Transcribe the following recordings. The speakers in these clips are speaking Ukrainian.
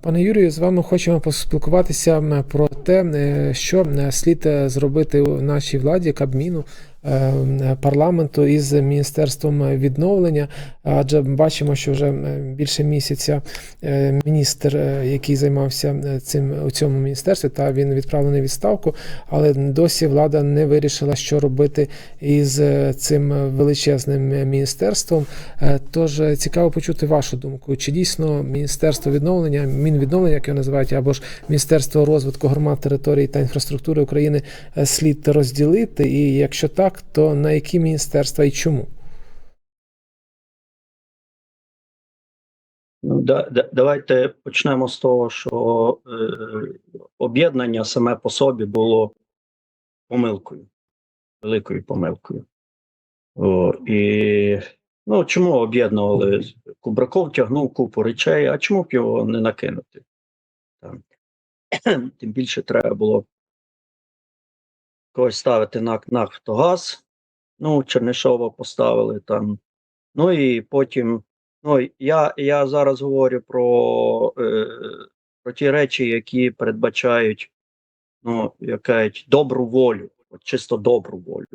Пане Юрію, з вами хочемо поспілкуватися про те, е, що е, слід е, зробити у нашій владі, Кабміну, парламенту із міністерством відновлення. Адже бачимо, що вже більше місяця е, міністр, е, який займався е, цим у цьому міністерстві, та він відправлений у відставку, але досі влада не вирішила, що робити із е, цим величезним е, міністерством. Е, Тож е, цікаво почути вашу думку. Чи дійсно міністерство відновлення, мінвідновлення, як його називають, або ж Міністерство розвитку громад, територій та інфраструктури України е, слід розділити? І якщо так, то на які міністерства і чому? Ну, да, давайте почнемо з того, що е, об'єднання саме по собі було помилкою, великою помилкою. О, і ну, чому об'єднували? Кубраков тягнув купу речей, а чому б його не накинути? Там. Тим більше треба було когось ставити на Нафтогаз. Ну, Чернишова поставили там. Ну і потім Ну, я, я зараз говорю про, е, про ті речі, які передбачають ну, якась добру волю, от чисто добру волю.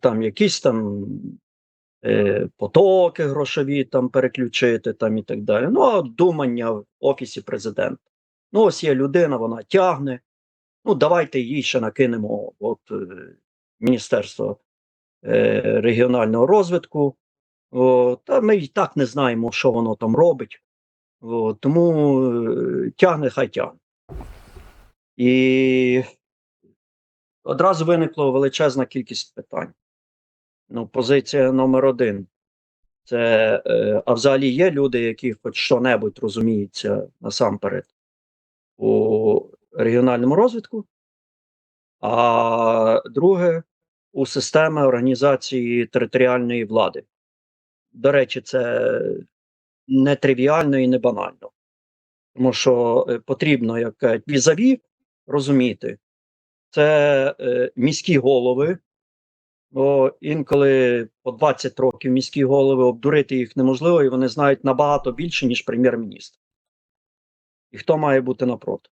Там якісь там е, потоки грошові там переключити там і так далі. Ну, а думання в Офісі президента. Ну, ось є людина, вона тягне. Ну, давайте їй ще накинемо от, е, Міністерство е, регіонального розвитку. О, та ми і так не знаємо, що воно там робить. Тому е, тягне, хай тягне. І одразу виникла величезна кількість питань. Ну, позиція номер один. Це, а взагалі є люди, які хоч що-небудь розуміються насамперед у регіональному розвитку. А друге у системи організації територіальної влади. До речі, це не тривіально і не банально. Тому що е, потрібно як візаві розуміти, це е, міські голови. Бо інколи по 20 років міські голови обдурити їх неможливо, і вони знають набагато більше, ніж прем'єр-міністр. І хто має бути напроти?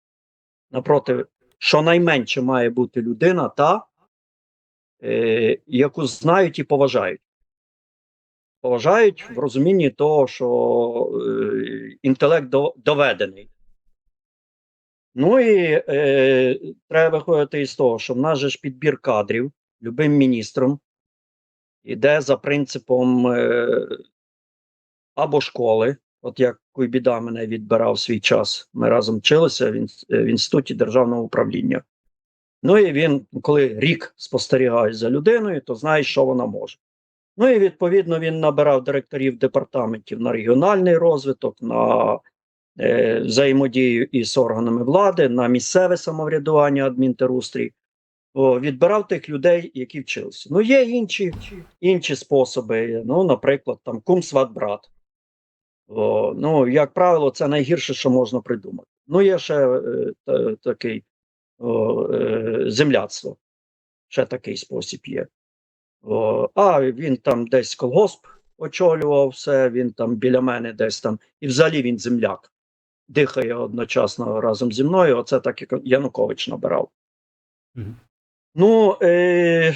Напроти, щонайменше має бути людина, та, е, яку знають і поважають поважають в розумінні того, що е, інтелект до, доведений. Ну і е, треба виходити із того, що в нас же ж підбір кадрів любим міністром іде за принципом е, або школи, от як Куйбіда мене відбирав свій час. Ми разом вчилися в, інституті державного управління. Ну і він, коли рік спостерігає за людиною, то знає, що вона може. Ну і відповідно він набирав директорів департаментів на регіональний розвиток, на е, взаємодію із органами влади, на місцеве самоврядування, адмінтерустрій. О, відбирав тих людей, які вчилися. Ну, є інші, інші способи. Ну, наприклад, там кум сват брат. О, ну, як правило, це найгірше, що можна придумати. Ну, є ще е, та, такий о, е, земляцтво. Ще такий спосіб є. О, а він там десь колгосп очолював все, він там біля мене десь там, і взагалі він земляк. Дихає одночасно разом зі мною. Оце так як Янукович набирав. Мгм. Ну, е,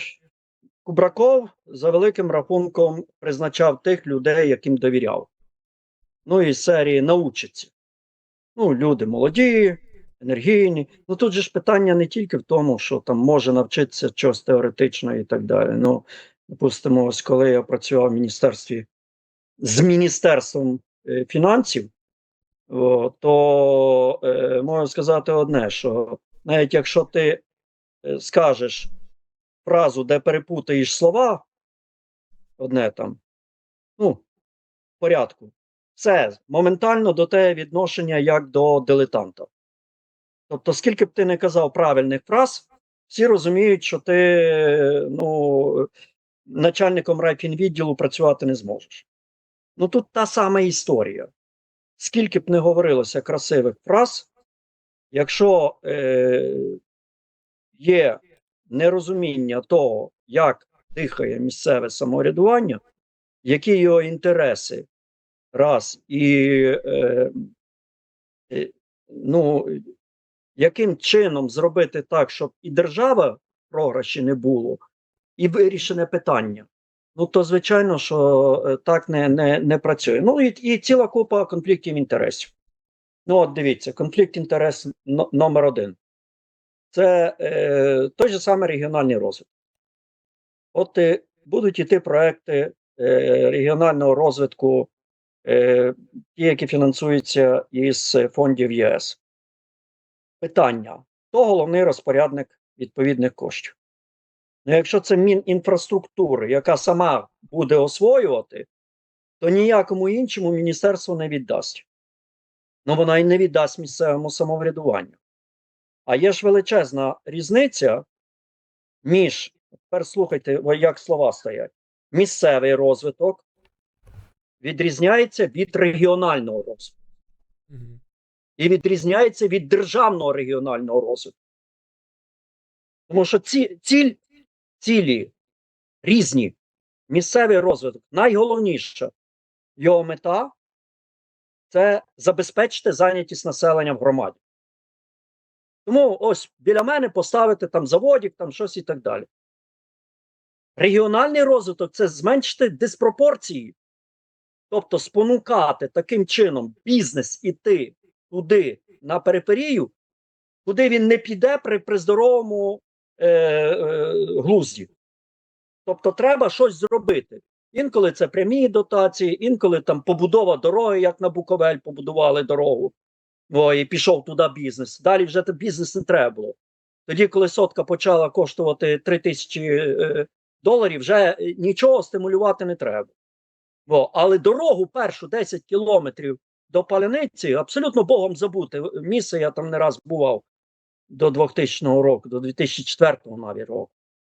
Кубраков за великим рахунком призначав тих людей, яким довіряв. Ну, із серії научиться. Ну, люди молоді, енергійні. Ну тут же ж питання не тільки в тому, що там може навчитися чогось теоретично і так далі. Ну, допустимо, ось коли я працював в міністерстві з Міністерством е, фінансів, то е, можу сказати одне: що навіть якщо ти е, скажеш фразу, де перепутаєш слова, одне там, ну, в порядку, це моментально до тебе відношення як до дилетанта. Тобто, скільки б ти не казав правильних фраз, всі розуміють, що ти ну, начальником райфінвідділу працювати не зможеш. Ну тут та сама історія. Скільки б не говорилося красивих фраз, якщо е, є нерозуміння того, як дихає місцеве самоврядування, які його інтереси, раз, і е, е, ну, яким чином зробити так, щоб і держава програші не було, і вирішене питання. Ну, то звичайно, що е, так не, не, не працює. Ну і, і ціла купа конфліктів інтересів. Ну, от дивіться, конфлікт інтересів номер один. Це е, той же самий регіональний розвиток. От е, будуть іти проекти е, регіонального розвитку, ті, які фінансуються із фондів ЄС. Питання: хто головний розпорядник відповідних коштів? Ну, якщо це Мінінфраструктури, яка сама буде освоювати, то ніякому іншому міністерство не віддасть. Ну, вона і не віддасть місцевому самоврядуванню. А є ж величезна різниця між, тепер слухайте, як слова стоять, місцевий розвиток відрізняється від регіонального розвитку і відрізняється від державного регіонального розвитку. Тому що ці ціль, цілі різні. Місцевий розвиток найголовніша його мета це забезпечити зайнятість населення в громаді. Тому ось біля мене поставити там заводик, там щось і так далі. Регіональний розвиток це зменшити диспропорції, тобто спонукати таким чином бізнес іти туди, на периферію, куди він не піде при, при здоровому е, е, глузді. Тобто треба щось зробити. Інколи це прямі дотації, інколи там побудова дороги, як на Буковель побудували дорогу. О, і пішов туди бізнес. Далі вже бізнес не треба було. Тоді, коли сотка почала коштувати 3 тисячі е, доларів, вже е, нічого стимулювати не треба. О, але дорогу першу 10 кілометрів до Паляниці абсолютно Богом забути. Місце я там не раз бував до 2000 року, до 2004 навіть року.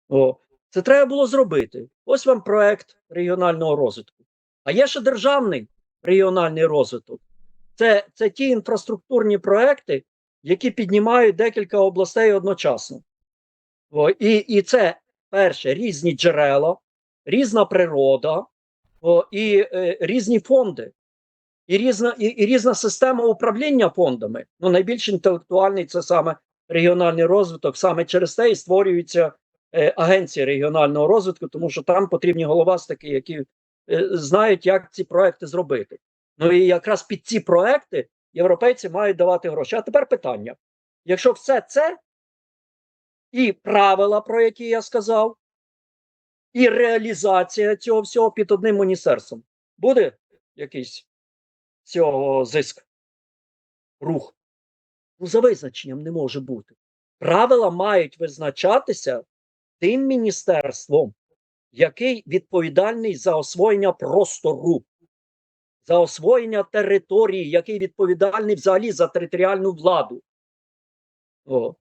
О, це треба було зробити. Ось вам проект регіонального розвитку. А є ще державний регіональний розвиток. Це, це ті інфраструктурні проекти, які піднімають декілька областей одночасно. О, і, і це перше різні джерела, різна природа і е, різні фонди, і різна, і, і різна система управління фондами. Ну, найбільш інтелектуальний це саме регіональний розвиток, саме через те і створюються е, агенції регіонального розвитку, тому що там потрібні головастики, які е, знають, як ці проекти зробити. Ну і якраз під ці проекти європейці мають давати гроші. А тепер питання: якщо все це і правила, про які я сказав, і реалізація цього всього під одним міністерством, буде якийсь цього зиск, рух? Ну, за визначенням не може бути. Правила мають визначатися тим міністерством, який відповідальний за освоєння простору, за освоєння території, який відповідальний взагалі за територіальну владу. О.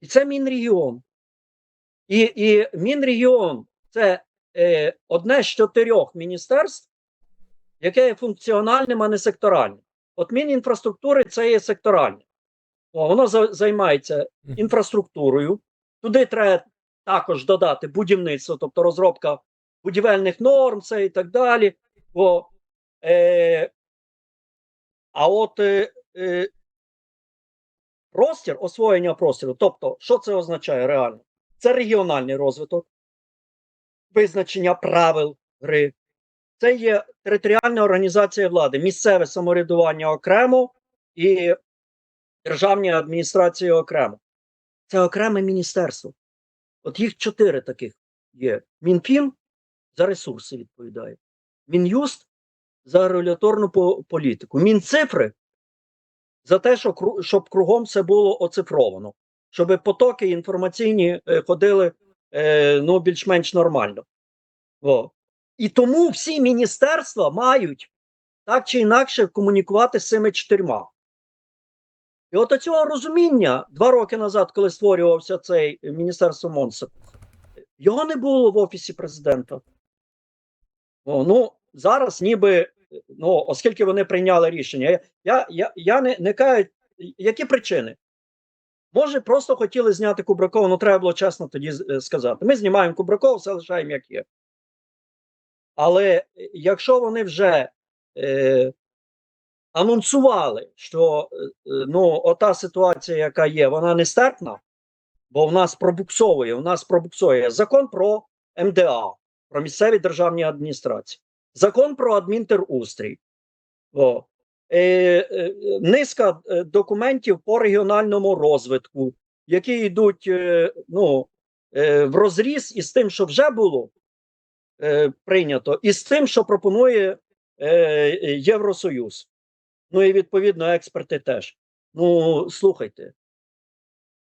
І це Мінрегіон. І, і Мінрегіон це е, одне з чотирьох міністерств, яке є функціональним, а не секторальним. От Мінінфраструктури це є секторальне. О, воно за, займається інфраструктурою. Туди треба також додати будівництво, тобто розробка будівельних норм, це і так далі. О, е, а от е, е, простір, освоєння простору, тобто, що це означає реально? Це регіональний розвиток, визначення правил гри. Це є територіальна організація влади, місцеве самоврядування окремо і державні адміністрації окремо. Це окреме міністерство. От їх чотири таких є: Мінфін за ресурси відповідає, Мін'юст за регуляторну політику, Мінцифри за те, щоб кругом все було оцифровано, щоб потоки інформаційні е, ходили е, ну, більш-менш нормально. О. І тому всі міністерства мають так чи інакше комунікувати з цими чотирма. І от цього розуміння два роки назад, коли створювався цей Міністерство Монса, його не було в Офісі президента. О, ну, зараз ніби, ну, оскільки вони прийняли рішення, я, я, я, я не, не кажу, які причини? Може, просто хотіли зняти Кубракова, ну треба було чесно тоді е, сказати. Ми знімаємо Кубракова, все лишаємо як є. Але е, якщо вони вже е, анонсували, що е, е, ну, ота ситуація, яка є, вона нестерпна, бо в нас пробуксовує, в нас пробуксує закон про МДА, про місцеві державні адміністрації, закон про адмінтерустрій. О. Е, е, низка е, документів по регіональному розвитку, які йдуть ну, в розріз із тим, що вже було прийнято, і з тим, що пропонує Євросоюз. Ну і відповідно експерти теж. Ну, слухайте.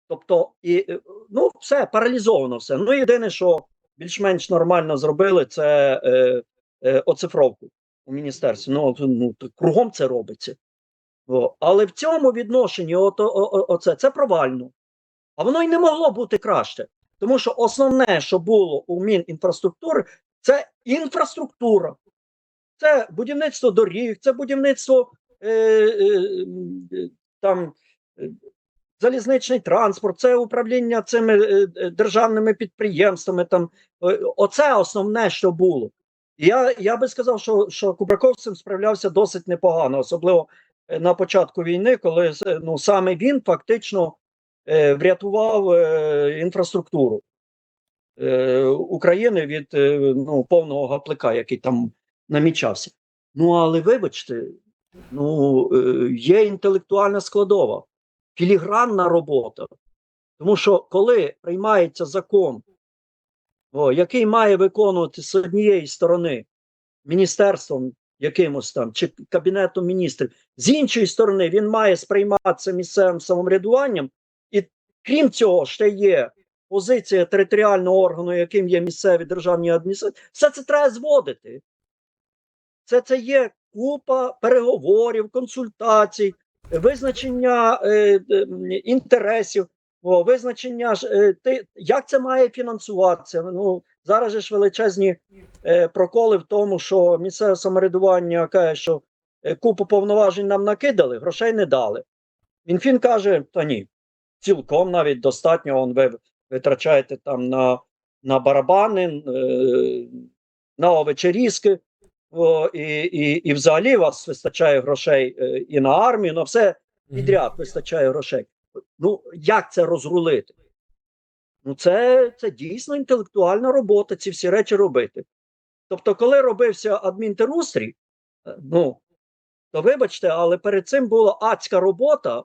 Тобто, і, ну, все, паралізовано все. Ну, єдине, що більш-менш нормально зробили, це е, е, оцифровку у міністерстві. Ну, ну кругом це робиться. О, але в цьому відношенні от, о, о, оце, це провально. А воно й не могло бути краще. Тому що основне, що було у Мінінфраструктури, це інфраструктура. Це будівництво доріг, це будівництво е, е, е, там, е, залізничний транспорт, це управління цими е, е, державними підприємствами. Там, Е, оце основне, що було. Я, я би сказав, що, що Кубраков з цим справлявся досить непогано, особливо е, на початку війни, коли е, ну, саме він фактично е, врятував е, інфраструктуру е, України від е, ну, повного гаплика, який там намічався. Ну, але вибачте, ну, е, є інтелектуальна складова, філігранна робота. Тому що коли приймається закон, о, який має виконувати з однієї сторони міністерством якимось там чи кабінетом міністрів, з іншої сторони, він має сприйматися місцевим самоврядуванням, і крім цього, ще є позиція територіального органу, яким є місцеві державні адміністрації. Все це треба зводити. Це, це є купа переговорів, консультацій, визначення е, е, інтересів, о, визначення ж, е, ти, як це має фінансуватися. Ну, зараз же ж величезні е, проколи в тому, що місцеве самоврядування каже, що е, купу повноважень нам накидали, грошей не дали. Мінфін каже: та ні, цілком навіть достатньо, он ви витрачаєте там на, на барабани, е, на овечерізки. О, і, і, і взагалі вас вистачає грошей е, і на армію, на все підряд вистачає грошей. Ну, як це розрулити? Ну, це, це дійсно інтелектуальна робота, ці всі речі робити. Тобто, коли робився адмінтерустрій, е, ну, то вибачте, але перед цим була адська робота,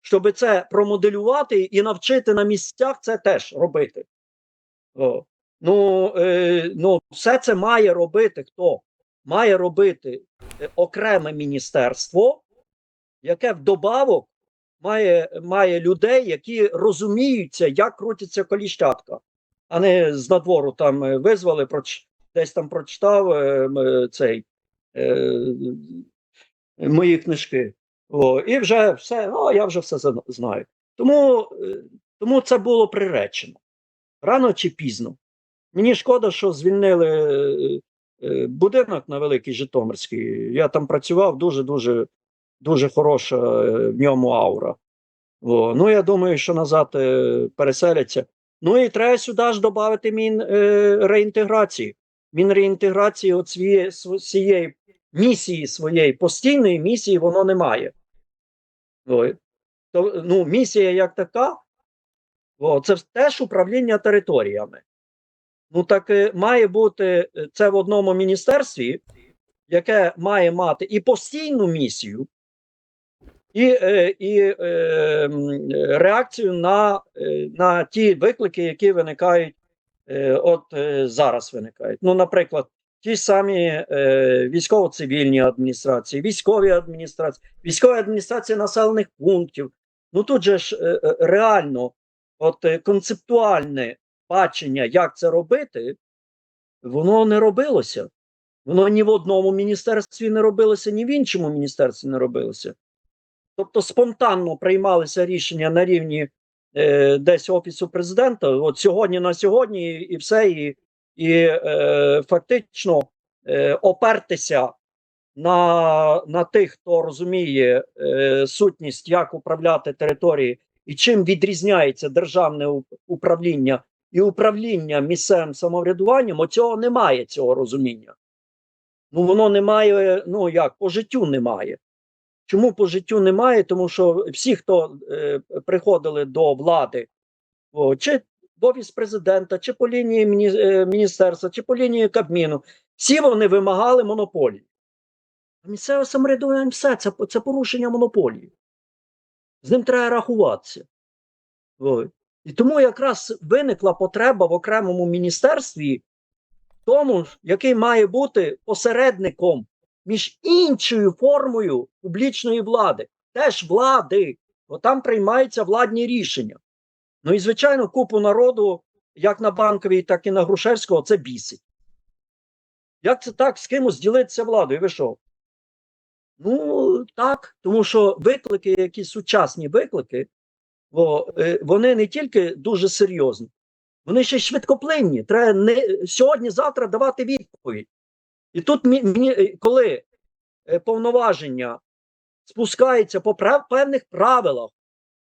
щоб це промоделювати і навчити на місцях це теж робити. О. Ну, е, ну, все це має робити хто? Має робити е, окреме міністерство, яке вдобавок має, має людей, які розуміються, як крутиться коліщатка, а не з надвору там е, визвали, проч, десь там прочитав е, е, цей е, мої книжки. О, і вже все, о, я вже все знаю. Тому, е, тому це було приречено. Рано чи пізно. Мені шкода, що звільнили будинок на Великій Житомирській. Я там працював, дуже-дуже дуже хороша е, в ньому аура. О, ну, я думаю, що назад е, переселяться. Ну і треба сюди ж додати мін е, реінтеграції. Мінреінтеграції от свої, св- цієї місії своєї, постійної місії воно не має. То, ну, місія як така, о, це теж управління територіями. Ну так е, має бути е, це в одному міністерстві, яке має мати і постійну місію, і, е, і е, реакцію на, е, на ті виклики, які виникають, от зараз виникають. Ну, наприклад, ті самі військово-цивільні адміністрації, військові адміністрації, військові адміністрації населених пунктів. Ну тут же ж реально, от концептуальне бачення, як це робити, воно не робилося. Воно ні в одному міністерстві не робилося, ні в іншому міністерстві не робилося. Тобто спонтанно приймалися рішення на рівні е, десь офісу президента. От сьогодні на сьогодні, і, і все, і, і е, фактично е, опертися на, на тих, хто розуміє е, сутність, як управляти територією і чим відрізняється державне управління і управління місцевим самоврядуванням, оцього немає цього розуміння. Ну, воно немає, ну як, по життю немає. Чому по життю немає? Тому що всі, хто е, приходили до влади, о, чи в офіс президента, чи по лінії міні, е, міністерства, чи по лінії Кабміну, всі вони вимагали монополії. А місцеве самоврядування все це, це порушення монополії. З ним треба рахуватися. Ой. І тому якраз виникла потреба в окремому міністерстві, тому, який має бути посередником між іншою формою публічної влади, теж влади, бо там приймаються владні рішення. Ну і, звичайно, купу народу, як на банковій, так і на Грушевського, це бісить. Як це так з кимось ділитися владою? Ви що? Ну, так, тому що виклики, які сучасні виклики, бо, е, вони не тільки дуже серйозні, вони ще й швидкоплинні. Треба не сьогодні-завтра давати відповідь. І тут мені, е, коли е, повноваження спускаються по прав- певних правилах,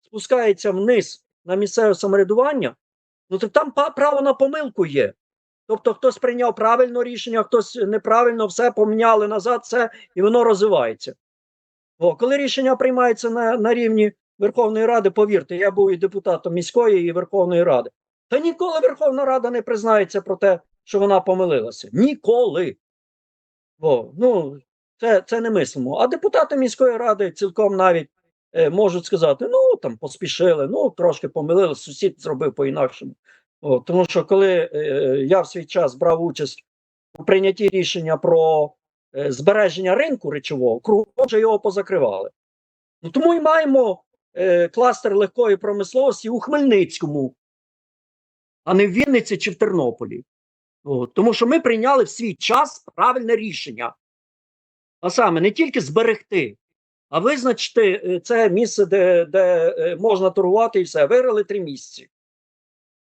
спускається вниз на місцеве самоврядування, ну то там право на помилку є. Тобто хтось прийняв правильне рішення, хтось неправильно все поміняли назад, все, і воно розвивається. О, коли рішення приймається на, на рівні Верховної Ради, повірте, я був і депутатом міської і Верховної Ради. Та ніколи Верховна Рада не признається про те, що вона помилилася. Ніколи. О, ну, це, це не мислимо. А депутати міської ради цілком навіть е, можуть сказати: ну там поспішили, ну трошки помилили, сусід зробив по-інакшому. Тому що коли е, я в свій час брав участь у прийнятті рішення про е, збереження ринку речового, кругом вже його позакривали. Ну, тому і маємо е, кластер легкої промисловості у Хмельницькому, а не в Вінниці чи в Тернополі. Тому що ми прийняли в свій час правильне рішення. А саме не тільки зберегти, а визначити е, це місце, де, де е, можна торгувати і все. Виграли три місяці.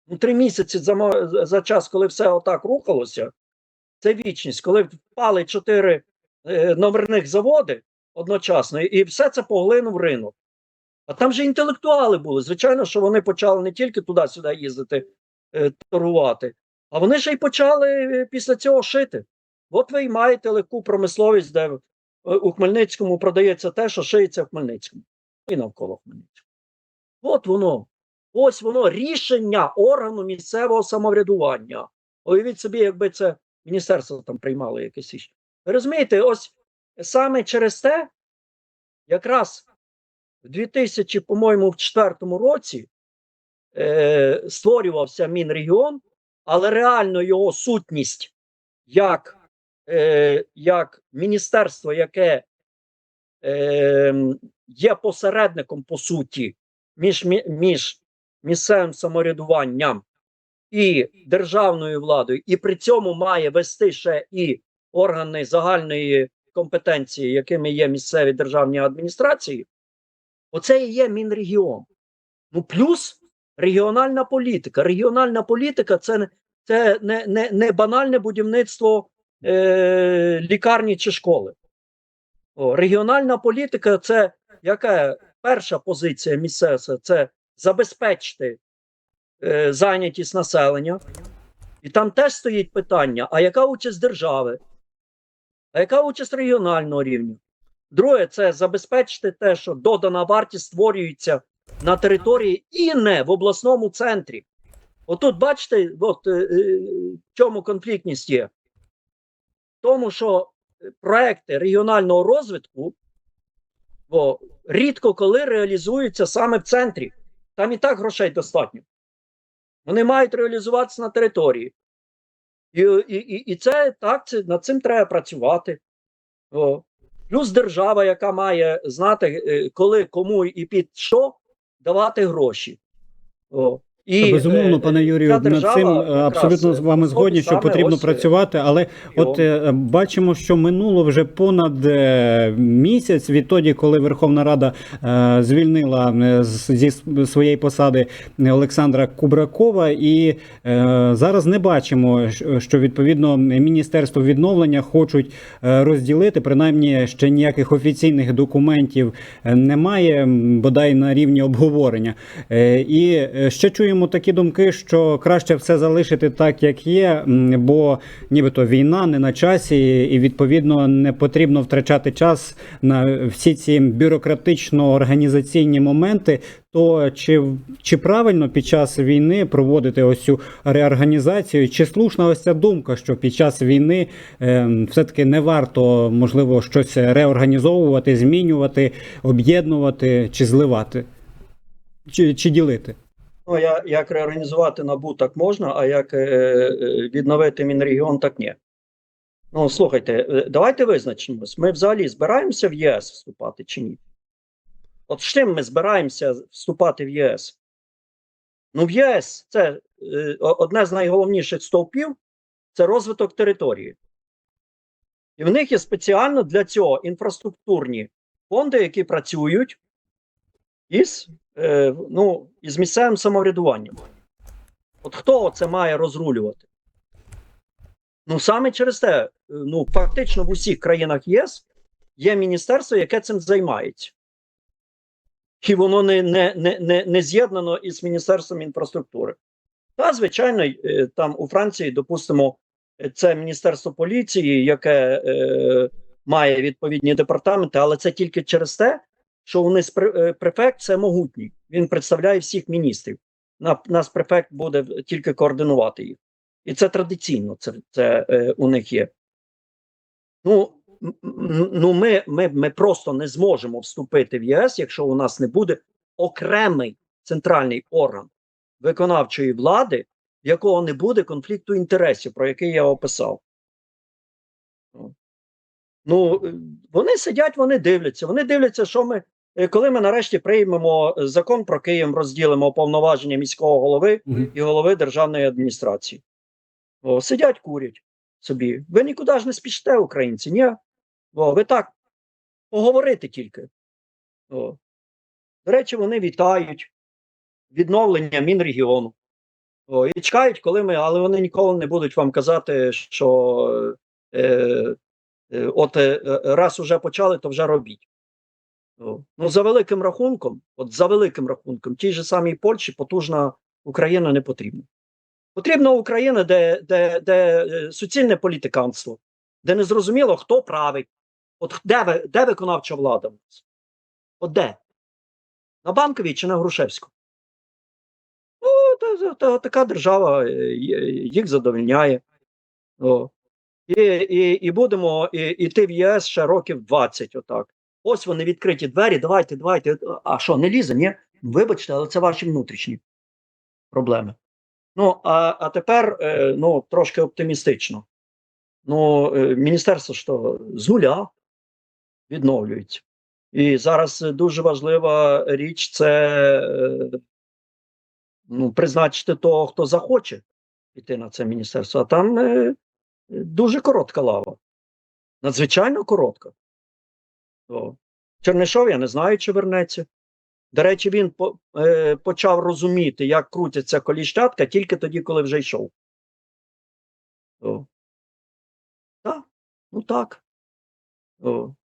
Ну, три місяці за, за час, коли все отак рухалося, це вічність, коли впали чотири е, номерних заводи одночасно, і все це поглинув ринок. А там же інтелектуали були. Звичайно, що вони почали не тільки туди-сюди їздити торгувати, а вони ще й почали е, після цього шити. От ви й маєте легку промисловість, де е, у Хмельницькому продається те, що шиється в Хмельницькому і навколо Хмельницького. От воно. Ось воно рішення органу місцевого самоврядування. Уявіть собі, якби це міністерство там приймало якесь рішення. Розумієте, ось саме через те, якраз в 2000, по-моєму, в четвертому році е, створювався Мінрегіон, але реально його сутність як, е, як міністерство, яке е, є посередником, по суті, між, між місцевим самоврядуванням і державною владою, і при цьому має вести ще і органи загальної компетенції, якими є місцеві державні адміністрації, оце і є Мінрегіон. Ну, плюс регіональна політика. Регіональна політика це, це не, не, не банальне будівництво е, лікарні чи школи. О, регіональна політика це яка перша позиція місцевого? Це забезпечити е, зайнятість населення. І там теж стоїть питання: а яка участь держави? А яка участь регіонального рівня? Друге, це забезпечити те, що додана вартість створюється на території і не в обласному центрі. Отут, бачите, от, е, е, в чому конфліктність є? Тому, що проекти регіонального розвитку бо, рідко коли реалізуються саме в центрі. Там і так грошей достатньо. Вони мають реалізуватися на території. І, і, і, це так, це, над цим треба працювати. О. Плюс держава, яка має знати, е, коли, кому і під що давати гроші. О. І, Безумовно, е, пане Юрію, над цим е, абсолютно з вами згодні, що потрібно е, працювати. Але от бачимо, що минуло вже понад місяць відтоді, коли Верховна Рада звільнила зі своєї посади Олександра Кубракова, і зараз не бачимо, що відповідно Міністерство відновлення хочуть розділити. Принаймні ще ніяких офіційних документів немає, бодай на рівні обговорення. І ще чуємо. Чуємо такі думки, що краще все залишити так, як є, бо нібито війна не на часі, і відповідно не потрібно втрачати час на всі ці бюрократично-організаційні моменти. То чи, чи правильно під час війни проводити ось цю реорганізацію? Чи слушна ось ця думка, що під час війни е, все-таки не варто можливо щось реорганізовувати, змінювати, об'єднувати чи зливати? Чи, чи ділити? Ну, я, як реорганізувати НАБУ так можна, а як е, е, відновити Мінрегіон, так ні. Ну, слухайте, е, давайте визначимось. Ми взагалі збираємося в ЄС вступати чи ні? От з чим ми збираємося вступати в ЄС? Ну, в ЄС це е, одне з найголовніших стовпів це розвиток території. І в них є спеціально для цього інфраструктурні фонди, які працюють із, е, ну, із місцевим самоврядуванням. От хто це має розрулювати? Ну, саме через те, е, ну, фактично в усіх країнах ЄС є міністерство, яке цим займається. І воно не, не, не, не, не з'єднано із Міністерством інфраструктури. Та, звичайно, е, там у Франції, допустимо, це Міністерство поліції, яке е, має відповідні департаменти, але це тільки через те, що у них е, префект це могутній. Він представляє всіх міністрів. На, нас префект буде тільки координувати їх. І це традиційно, це, це е, у них є. Ну, ну ми, ми, ми просто не зможемо вступити в ЄС, якщо у нас не буде окремий центральний орган виконавчої влади, в якого не буде конфлікту інтересів, про який я описав. Ну, е, вони сидять, вони дивляться. Вони дивляться, що ми, коли ми нарешті приймемо е, закон про Київ, розділимо повноваження міського голови і голови державної адміністрації. О, сидять, курять собі. Ви нікуди ж не спішите, українці, ні? О, ви так поговорити тільки. О. До речі, вони вітають відновлення Мінрегіону. О, і чекають, коли ми, але вони ніколи не будуть вам казати, що е, е, от е, е, раз уже почали, то вже робіть. Ну, за великим рахунком, от за великим рахунком, тій же самій Польщі потужна Україна не потрібна. Потрібна Україна, де, де, де е, суцільне політиканство, де не зрозуміло, хто править. От де, де виконавча влада в нас? От де? На Банковій чи на Грушевську? Ну, та, та, та, така держава е, їх задовольняє. О. І, і, і будемо і, іти в ЄС ще років 20 отак. Ось вони відкриті двері, давайте, давайте. А що, не лізе, ні? Вибачте, але це ваші внутрішні проблеми. Ну, а, а тепер е, ну, трошки оптимістично. Ну, е, міністерство що з нуля відновлюється. І зараз дуже важлива річ це е, ну, призначити того, хто захоче піти на це міністерство. А там дуже коротка лава. Надзвичайно коротка. Чернишов, я не знаю, чи вернеться. До речі, він по, е, почав розуміти, як крутяться коліщатка тільки тоді, коли вже йшов. О. Так, ну так. О.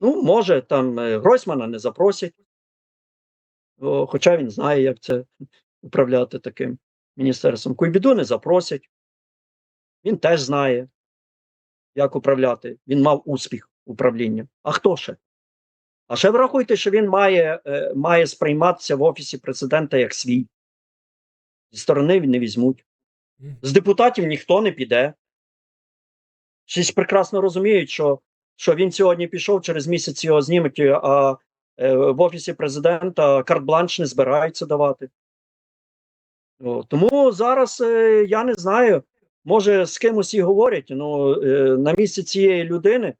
Ну, може, там е, Гройсмана не запросять. О, хоча він знає, як це управляти таким міністерством. Куйбіду не запросять. Він теж знає, як управляти. Він мав успіх управління. А хто ще? А ще врахуйте, що він має, е, має сприйматися в офісі президента як свій. Зі сторони не візьмуть. З депутатів ніхто не піде. Всі прекрасно розуміють, що, що він сьогодні пішов, через місяць його знімуть, а е, в офісі президента карт-бланш не збираються давати. О, тому зараз е, я не знаю, може з кимось і говорять. Ну, е, на місці цієї людини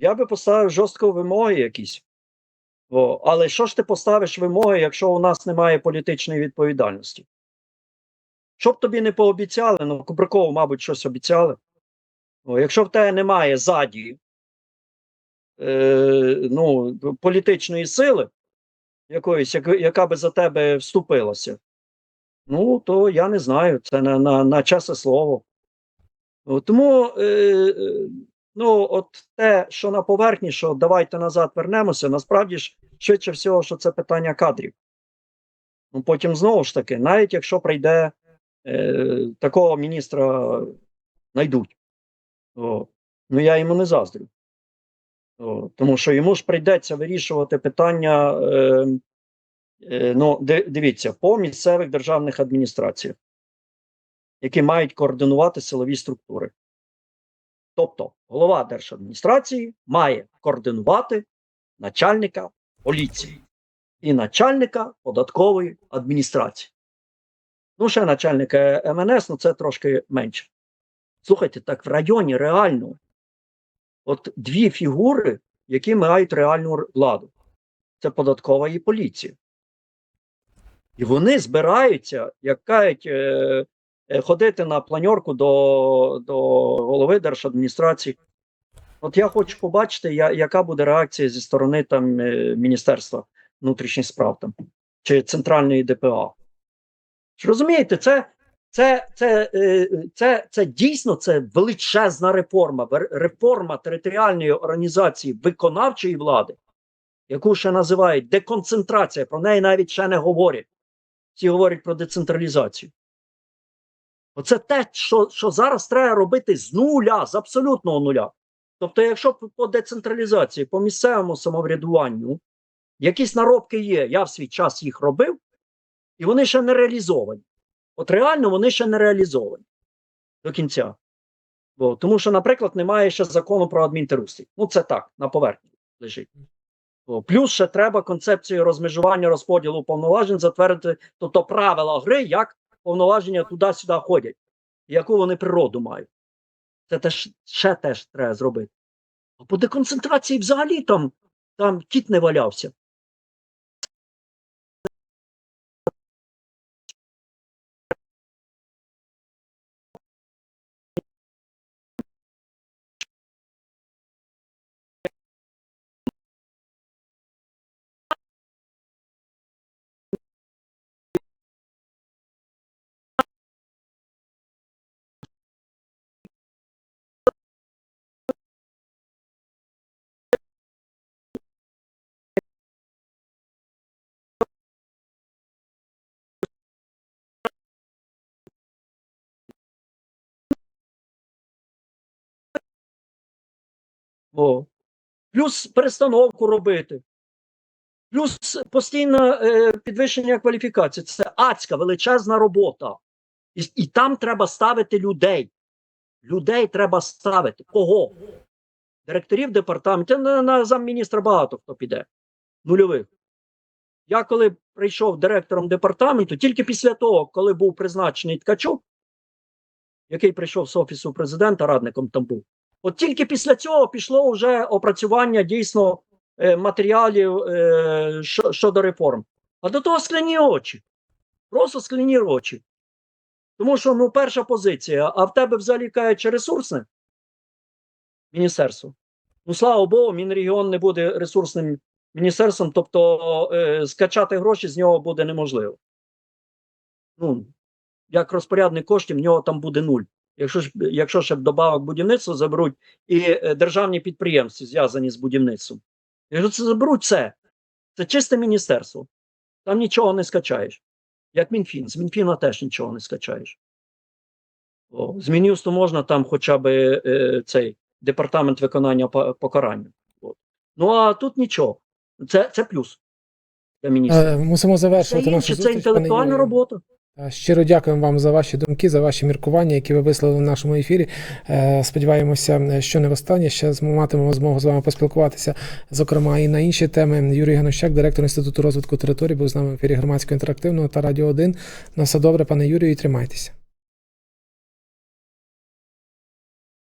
я би поставив жорстко вимоги якісь. О, але що ж ти поставиш вимоги, якщо у нас немає політичної відповідальності? Що б тобі не пообіцяли, ну Кубрикову, мабуть, щось обіцяли. О, якщо в тебе немає ззаді е, ну, політичної сили, якоїсь, яка, яка би за тебе вступилася, ну, то я не знаю, це на, на, на часе слово. Тому, е, е, ну, от те, що на поверхні, що давайте назад вернемося, насправді ж швидше всього, що це питання кадрів. Ну потім знову ж таки, навіть якщо прийде е, такого міністра знайдуть, ну я йому не заздрю. О, тому що йому ж прийдеться вирішувати питання. Е, е, ну, дивіться, по місцевих державних адміністраціях, які мають координувати силові структури. Тобто голова держадміністрації має координувати начальника поліції і начальника податкової адміністрації. Ну, ще начальника МНС, ну це трошки менше. Слухайте, так в районі реально от дві фігури, які мають реальну владу: це податкова і поліція. І вони збираються, як кажуть, е, е, ходити на планьорку до, до голови держадміністрації. От я хочу побачити, я, яка буде реакція зі сторони там е, Міністерства внутрішніх справ там, чи центральної ДПА. Розумієте, це, це, це, е, це, це дійсно це величезна реформа, реформа територіальної організації виконавчої влади, яку ще називають деконцентрація. Про неї навіть ще не говорять. Всі говорять про децентралізацію. Оце те, що, що зараз треба робити з нуля, з абсолютного нуля. Тобто, якщо по- децентралізації, по місцевому самоврядуванню, якісь наробки є, я в свій час їх робив, і вони ще не реалізовані. От реально вони ще не реалізовані до кінця. Бо, тому що, наприклад, немає ще закону про адмінтерустрій. Ну, це так, на поверхні лежить. О, Плюс ще треба концепцію розмежування розподілу повноважень затвердити, тобто правила гри, як повноваження туди-сюди ходять, яку вони природу мають. Це теж ще теж треба зробити. А по деконцентрації взагалі там, там кіт не валявся. О. Плюс перестановку робити. Плюс постійне е, підвищення кваліфікації. Це адська величезна робота. І, і там треба ставити людей. Людей треба ставити. Кого? Директорів департаменту. На, на замміністра багато хто піде. Нульових. Я коли прийшов директором департаменту, тільки після того, коли був призначений Ткачук, який прийшов з офісу президента, радником там був. От тільки після цього пішло вже опрацювання дійсно е, матеріалів е, щодо реформ. А до того скляні очі. Просто скляні очі. Тому що ну, перша позиція, а в тебе взагалі кажучи ресурсне міністерство. Ну, слава Богу, Мінрегіон не буде ресурсним міністерством, тобто е, скачати гроші з нього буде неможливо. Ну, як розпорядник коштів, в нього там буде нуль. Якщо ж якщо ще б добавок будівництва заберуть і е, державні підприємства, зв'язані з будівництвом. Якщо це заберуть це, це чисте міністерство. Там нічого не скачаєш. Як Мінфін, з Мінфіна теж нічого не скачаєш. О, з Мін'юсту можна там хоча б е, цей департамент виконання покарання. От. Ну а тут нічого. Це, це плюс для міністра. Е, Мусимо Це завершувати нашу інше, це зустріч. пане інтелектуальна Юрію. робота. Щиро дякуємо вам за ваші думки, за ваші міркування, які ви висловили в нашому ефірі. Е, Сподіваємося, що не востаннє. Ще матимемо змогу з вами поспілкуватися, зокрема, і на інші теми. Юрій Ганощак, директор Інституту розвитку територій, був з нами в ефірі громадського інтерактивного та радіо 1. На все добре, пане Юрію, і тримайтеся.